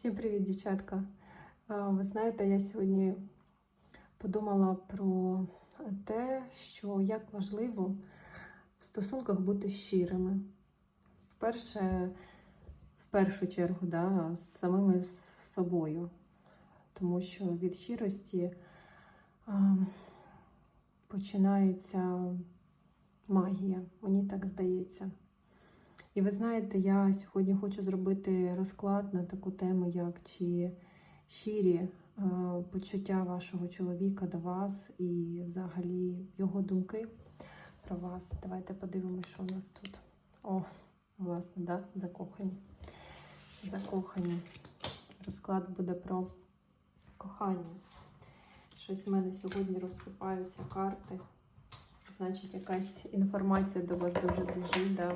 Всім привіт, дівчатка. Ви знаєте, я сьогодні подумала про те, що як важливо в стосунках бути щирими. Вперше, в першу чергу, да, з самими собою. Тому що від щирості а, починається магія, мені так здається. І ви знаєте, я сьогодні хочу зробити розклад на таку тему, як чи щирі е, почуття вашого чоловіка до вас і взагалі його думки про вас. Давайте подивимося, що у нас тут. О, власне, да, закохані. Закохані. Розклад буде про кохання. Щось в мене сьогодні розсипаються карти. Значить, якась інформація до вас дуже біжить. Да?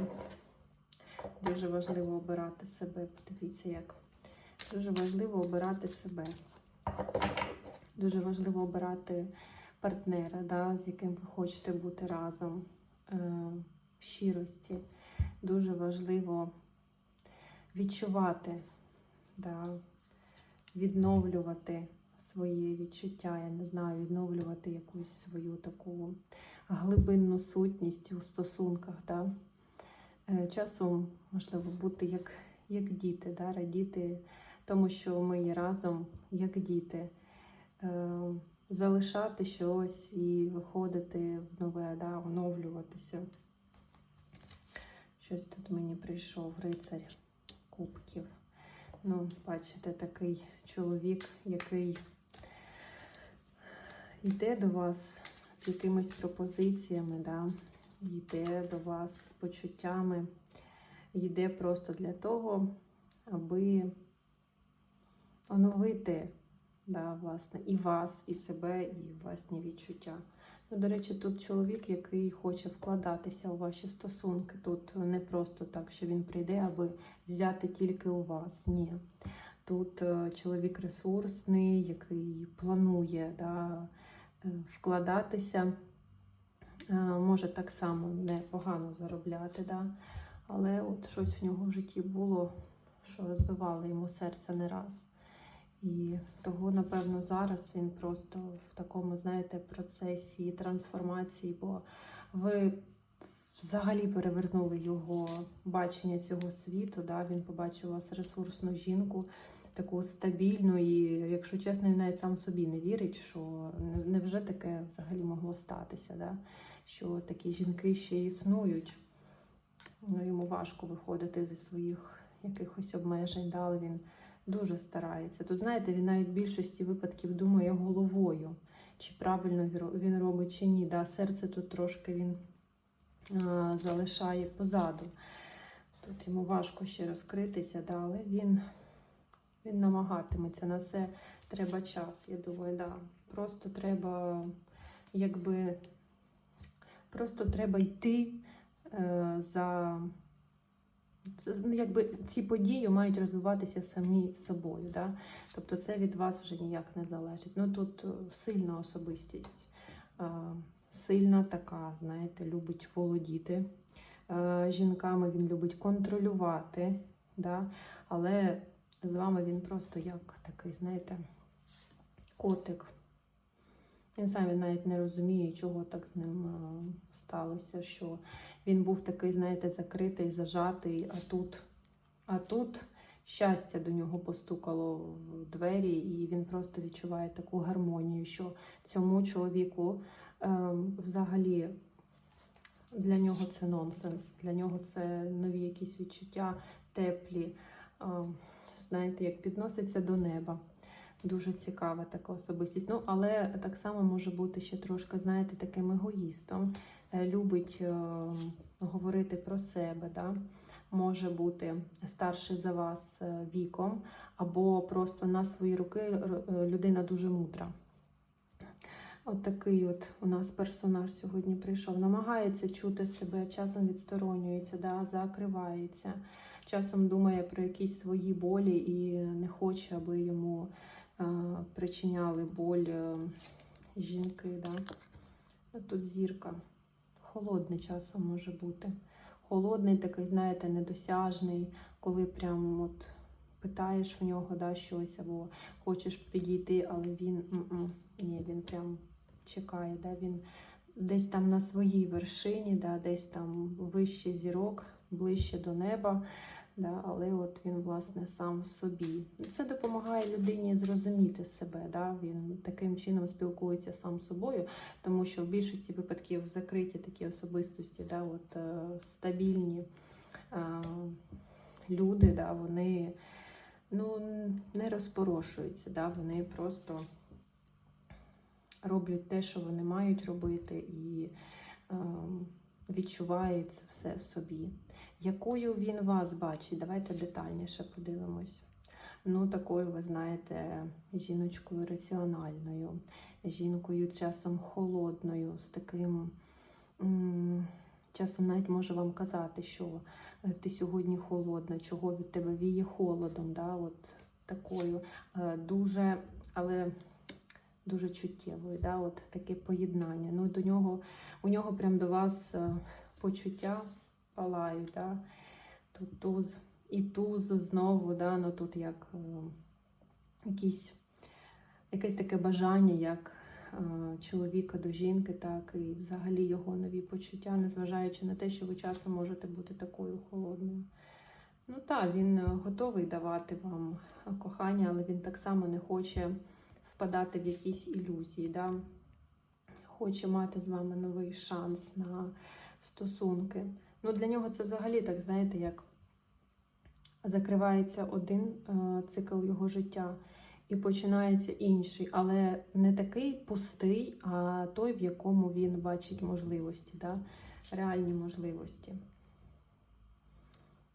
Дуже важливо обирати себе. Подивіться, як. Дуже важливо обирати себе. Дуже важливо обирати партнера, да, з яким ви хочете бути разом е, в щирості. Дуже важливо відчувати, да, відновлювати свої відчуття, я не знаю, відновлювати якусь свою таку глибинну сутність у стосунках. Да. Е, Часом можливо бути як, як діти, да, радіти тому, що ми є разом, як діти, е, залишати щось і виходити в нове, да, оновлюватися. Щось тут мені прийшов рицарь кубків. Ну, бачите, такий чоловік, який йде до вас з якимись пропозиціями, да, йде до вас з почуттями, йде просто для того, аби оновити да, власне, і вас, і себе, і власні відчуття. Ну, До речі, тут чоловік, який хоче вкладатися у ваші стосунки. Тут не просто так, що він прийде, аби взяти тільки у вас. Ні. Тут е, чоловік ресурсний, який планує да, е, вкладатися, може так само непогано заробляти. Да? Але от щось в нього в житті було, що розбивало йому серце не раз. І того, напевно, зараз він просто в такому, знаєте, процесі трансформації, бо ви взагалі перевернули його бачення цього світу. Да? Він побачив вас ресурсну жінку, таку стабільну, і, якщо чесно, він навіть сам собі не вірить, що не- невже таке взагалі могло статися, да? Що такі жінки ще існують. Ну, йому важко виходити зі своїх якихось обмежень, да? але він дуже старається. Тут, знаєте, він навіть в більшості випадків думає головою, чи правильно він робить, чи ні. Да? Серце тут трошки він а, залишає позаду. Тут йому важко ще розкритися, да? але він, він намагатиметься. На це треба час, я думаю, да. Просто треба, якби, просто треба йти е, за. Ну, якби ці події мають розвиватися самі собою. Да? Тобто це від вас вже ніяк не залежить. Ну тут е, сильна особистість, е, сильна така, знаєте, любить володіти жінками, він любить контролювати. Да? Але з вами він просто як такий, знаєте, котик. Він сам навіть не розуміє, чого так з ним е, сталося, що він був такий, знаєте, закритий, зажатий, а тут, а тут щастя до нього постукало в двері, і він просто відчуває таку гармонію, що цьому чоловіку ем, взагалі для нього це нонсенс, для нього це нові якісь відчуття, теплі. ем, знаєте, як підноситься до неба. Дуже цікава така особистість. Ну, але так само може бути ще трошки, знаєте, таким егоїстом. Е, Любить е, говорити про себе, да? може бути старший за вас е, віком, або просто на свої руки е, людина дуже мудра. От такий от у нас персонаж сьогодні прийшов. Намагається чути себе, часом відсторонюється, да, закривається, часом думає про якісь свої болі і не хоче, аби йому причиняли боль е, жінки. Да. Тут зірка. Холодний часом може бути. Холодний, такий, знаєте, недосяжний, коли прям от питаєш в нього да, щось, або хочеш підійти, але він ні, він прям чекає, да, він десь там на своїй вершині, да, десь там вище зірок, ближче до неба. Да, але от він, власне, сам собі. Це допомагає людині зрозуміти себе. Да? Він таким чином спілкується сам з собою, тому що в більшості випадків закриті такі особистості, да, от, е, стабільні е, люди, да, вони ну, не розпорошуються, да, вони просто роблять те, що вони мають робити, і е, відчувають це все в собі. Якою він вас бачить? Давайте детальніше подивимось. Ну, такою, ви знаєте, жіночкою раціональною, жінкою часом холодною, з таким. Часом навіть може вам казати, що е, ти сьогодні холодна, чого від тебе віє холодом, да, от такою е, дуже, але дуже чуттєвою, да, от таке поєднання. Ну, до нього, у нього прям до вас е, почуття палають, да. Тут туз і туз знову, да, ну тут як е, якісь, якесь таке бажання, як е, чоловіка до жінки, так і взагалі його нові почуття, незважаючи на те, що ви часом можете бути такою холодною. Ну так, він е, готовий давати вам кохання, але він так само не хоче впадати в якісь ілюзії. Да? Хоче мати з вами новий шанс на стосунки. Ну, для нього це взагалі, так знаєте, як закривається один е, цикл його життя і починається інший, але не такий пустий, а той, в якому він бачить можливості, да? реальні можливості.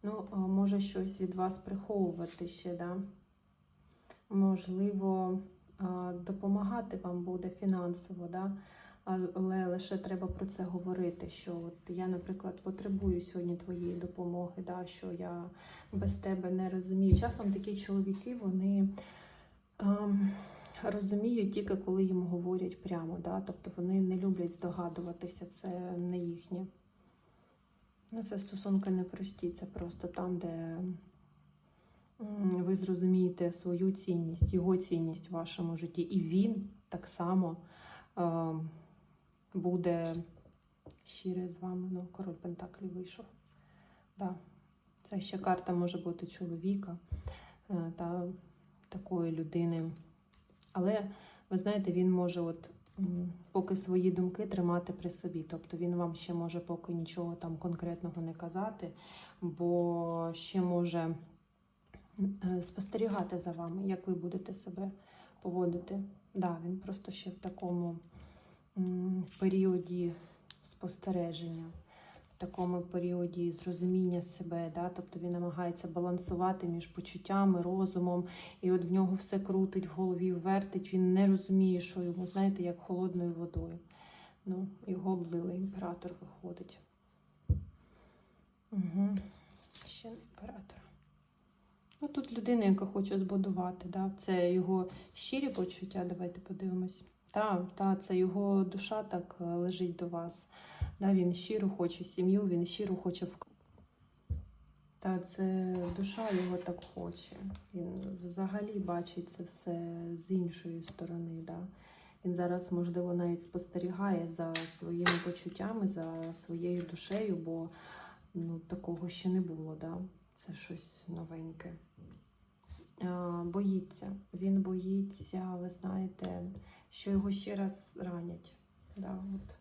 Ну, може щось від вас приховувати ще, да? можливо, допомагати вам буде фінансово, да? Але лише треба про це говорити. Що от я, наприклад, потребую сьогодні твоєї допомоги, да? що я без тебе не розумію. Часом такі чоловіки вони ем, розуміють тільки коли їм говорять прямо. Да? Тобто вони не люблять здогадуватися, це не їхнє. Ну, це стосунки непрості, це просто там, де ви зрозумієте свою цінність, його цінність в вашому житті. І він так само е, буде щирий з вами. Ну, король Пентаклів вийшов. Да. Це ще карта може бути чоловіка е, та такої людини. Але ви знаєте, він може от поки свої думки тримати при собі. Тобто він вам ще може поки нічого там конкретного не казати, бо ще може е, спостерігати за вами, як ви будете себе поводити. Да, він просто ще в такому м, періоді спостереження, в такому періоді зрозуміння себе. Да? Тобто він намагається балансувати між почуттями, розумом, і от в нього все крутить в голові, вертить. Він не розуміє, що йому, знаєте, як холодною водою. Ну, його облили, імператор виходить. Угу. Ще імператор. Ну, тут людина, яка хоче збудувати, да? це його щирі почуття. Давайте подивимось. Так, та, це його душа так е, лежить до вас. Да, він щиро хоче сім'ю, він щиро хоче в. Та це душа його так хоче. Він взагалі бачить це все з іншої сторони. Да? Він зараз, можливо, навіть спостерігає за своїми почуттями, за своєю душею, бо ну, такого ще не було. Да? Це щось новеньке. А, боїться. Він боїться, ви знаєте, що його ще раз ранять. Да, от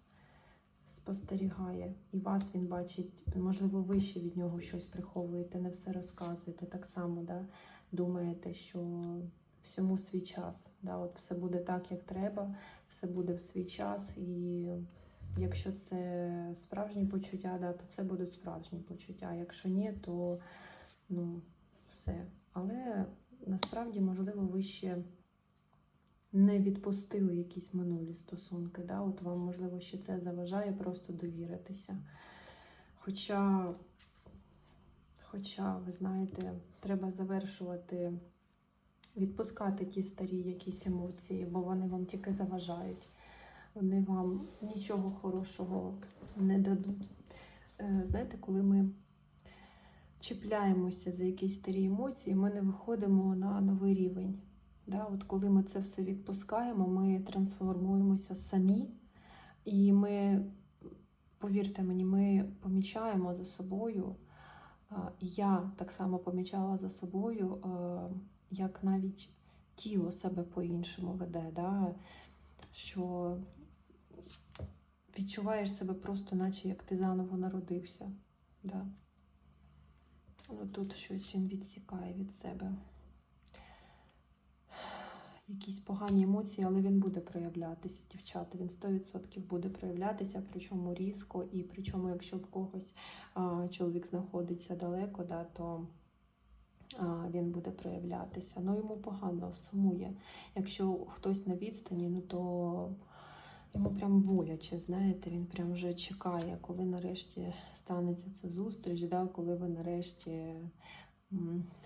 спостерігає. І вас він бачить, можливо, ви ще від нього щось приховуєте, не все розказуєте. Так само да, думаєте, що всьому свій час. Да, от Все буде так, як треба, все буде в свій час. І якщо це справжні почуття, да, то це будуть справжні почуття. Якщо ні, то ну, все. Але насправді, можливо, ви ще не відпустили якісь минулі стосунки. Да? От вам, можливо, ще це заважає просто довіритися. Хоча, хоча, ви знаєте, треба завершувати, відпускати ті старі якісь емоції, бо вони вам тільки заважають. Вони вам нічого хорошого не дадуть. Е, Знаєте, коли ми чіпляємося за якісь старі емоції, ми не виходимо на новий рівень. Да? От коли ми це все відпускаємо, ми трансформуємося самі, і ми, повірте мені, ми помічаємо за собою. Я так само помічала за собою, як навіть тіло себе по-іншому веде. Да? Що відчуваєш себе просто, наче як ти заново народився. Да? Ну, тут щось він відсікає від себе. Якісь погані емоції, але він буде проявлятися, дівчата. Він 100% буде проявлятися, причому різко, і причому, якщо в когось а, чоловік знаходиться далеко, да, то а, він буде проявлятися. Ну, йому погано сумує. Якщо хтось на відстані, ну то йому прям боляче, знаєте, він прям вже чекає, коли нарешті станеться ця зустріч, да, коли ви нарешті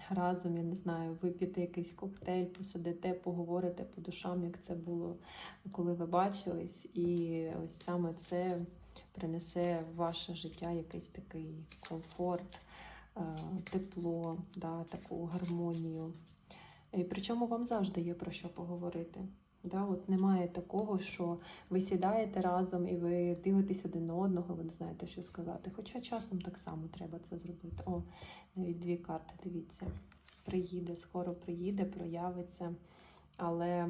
разом, я не знаю, вип'єте якийсь коктейль, посидите, поговорите по душам, як це було, коли ви бачились, і ось саме це принесе в ваше життя якийсь такий комфорт, е, тепло, да, таку гармонію. І причому вам завжди є про що поговорити. Да, от немає такого, що ви сідаєте разом і ви дивитесь один на одного, ви не знаєте, що сказати. Хоча часом так само треба це зробити. О, навіть дві карти, дивіться. Приїде, скоро приїде, проявиться. Але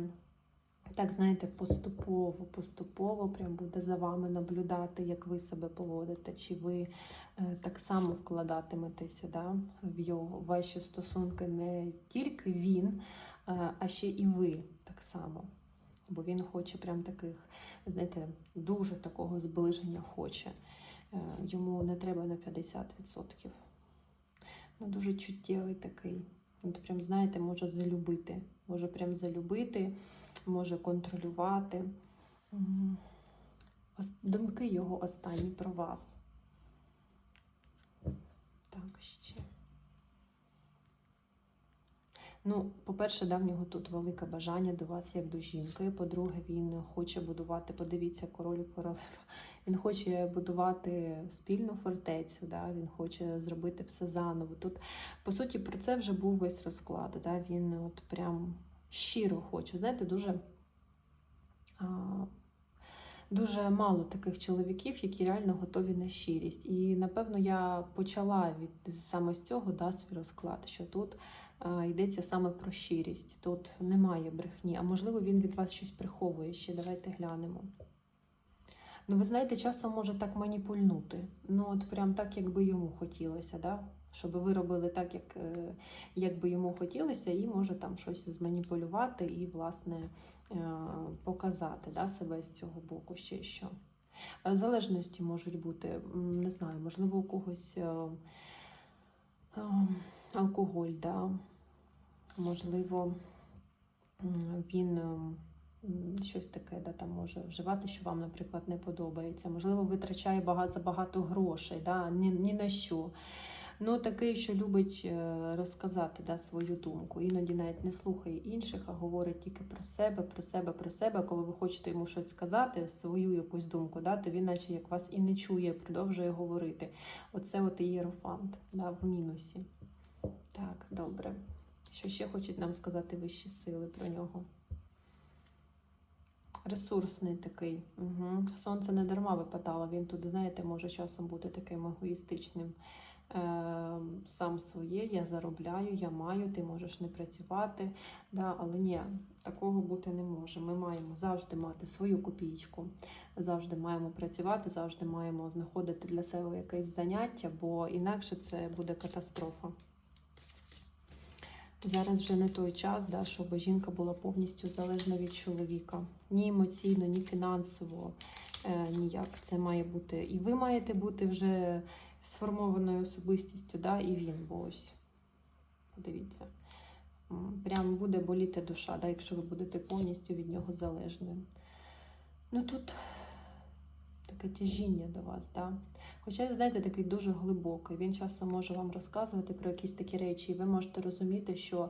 так, знаєте, поступово, поступово прям буде за вами наблюдати, як ви себе поводите, чи ви е, так само вкладатиметеся да, в його в ваші стосунки не тільки він, е, а ще і ви так само. Бо він хоче прям таких, знаєте, дуже такого зближення хоче. Е, Йому не треба на 50%. Ну, дуже чуттєвий такий. От прям, знаєте, може залюбити. Може прям залюбити, може контролювати. Думки його останні про вас. Так, ще. Ну, по-перше, да, в нього тут велике бажання до вас як до жінки. По-друге, він хоче будувати, подивіться, король королева. Він хоче будувати спільну фортецю, да? він хоче зробити все заново. Тут, по суті, про це вже був весь розклад. Да? Він от прям щиро хоче. Знаєте, дуже. А, Дуже мало таких чоловіків, які реально готові на щирість. І напевно я почала від саме з цього да, свій розклад, що тут йдеться саме про щирість. Тут немає брехні, а можливо, він від вас щось приховує ще. Давайте глянемо. Ну, ви знаєте, часом може так маніпульнути. Ну, от прям так, як би йому хотілося, да? щоб ви робили так, як, е, як би йому хотілося, і може там щось зманіпулювати і, власне, е, показати да, себе з цього боку ще що. Е, Залежності можуть бути, не знаю, можливо, у когось е, е, алкоголь, да? можливо, він. е, Щось таке, да, там може вживати, що вам, наприклад, не подобається. Можливо, витрачає багато, забагато грошей, да, ні, ні на що. Ну, такий, що любить е, розказати да, свою думку. Іноді навіть не слухає інших, а говорить тільки про себе, про себе, про себе. Коли ви хочете йому щось сказати, свою якусь думку, да, то він, наче як вас і не чує, продовжує говорити. Оце от і єрофант да, в мінусі. Так, добре. Що ще хочуть нам сказати вищі сили про нього? Ресурсний такий. Угу. Сонце не дарма випадало. Він тут, знаєте, може часом бути таким егоїстичним. Е, сам своє, я заробляю, я маю, ти можеш не працювати. Да, але ні, такого бути не може. Ми маємо завжди мати свою копійку, завжди маємо працювати, завжди маємо знаходити для себе якесь заняття, бо інакше це буде катастрофа. Зараз вже не той час, да, щоб жінка була повністю залежна від чоловіка. Ні емоційно, ні фінансово, е, ніяк. Це має бути. І ви маєте бути вже сформованою особистістю, да, і він, бо ось, подивіться, прям буде боліти душа, да, якщо ви будете повністю від нього залежним. Ну тут таке тяжіння до вас, да. Хоча, знаєте, такий дуже глибокий. Він часто може вам розказувати про якісь такі речі, і ви можете розуміти, що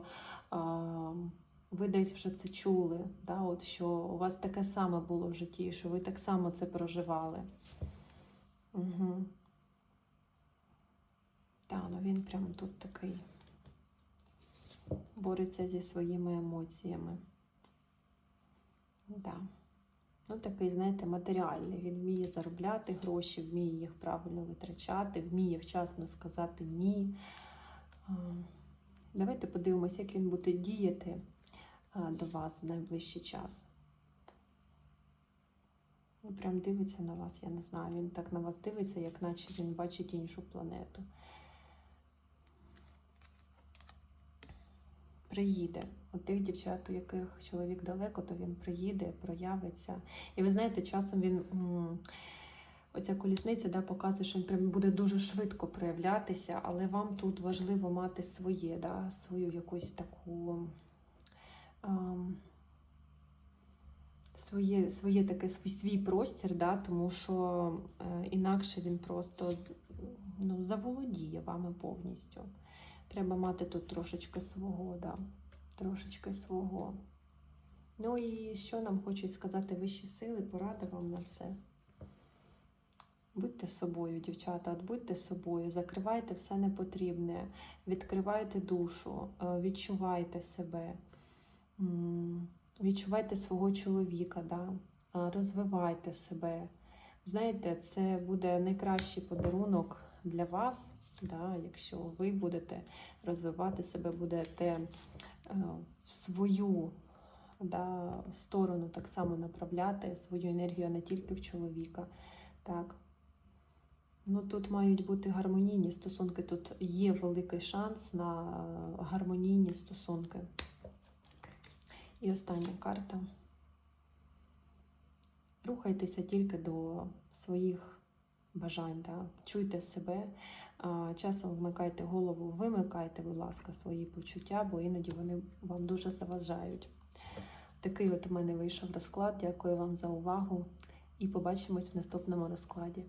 а, ви десь вже це чули, да, от, що у вас таке саме було в житті, що ви так само це проживали. Угу. Та, ну він прям тут такий бореться зі своїми емоціями. Да. Ну, такий, знаєте, матеріальний. Він вміє заробляти гроші, вміє їх правильно витрачати, вміє вчасно сказати ні. Давайте подивимося, як він буде діяти до вас в найближчий час. Ну, прям дивиться на вас, я не знаю. Він так на вас дивиться, як наче він бачить іншу планету. Приїде. У тих дівчат, у яких чоловік далеко, то він приїде, проявиться. І ви знаєте, часом він. Оця колісниця да, показує, що він прям буде дуже швидко проявлятися, але вам тут важливо мати своє, да, свою якусь таку. ем, своє, своє таке свій, свій простір, да, тому що е, інакше він просто ну, заволодіє вами повністю. Треба мати тут трошечки свого, да, трошечки свого. Ну і що нам хочуть сказати вищі сили, порада вам на це. Будьте собою, дівчата, от будьте собою, закривайте все непотрібне, відкривайте душу, е, відчувайте себе. Відчувайте свого чоловіка, да? розвивайте себе. Знаєте, це буде найкращий подарунок для вас, да? якщо ви будете розвивати себе, будете е, свою да, сторону так само направляти свою енергію, не тільки в чоловіка. Так. Ну, тут мають бути гармонійні стосунки, тут є великий шанс на гармонійні стосунки. І остання карта. Рухайтеся тільки до своїх бажань. Да? Чуйте себе. Часом вмикайте голову, вимикайте, будь ласка, свої почуття, бо іноді вони вам дуже заважають. Такий от у мене вийшов розклад. Дякую вам за увагу і побачимось в наступному розкладі.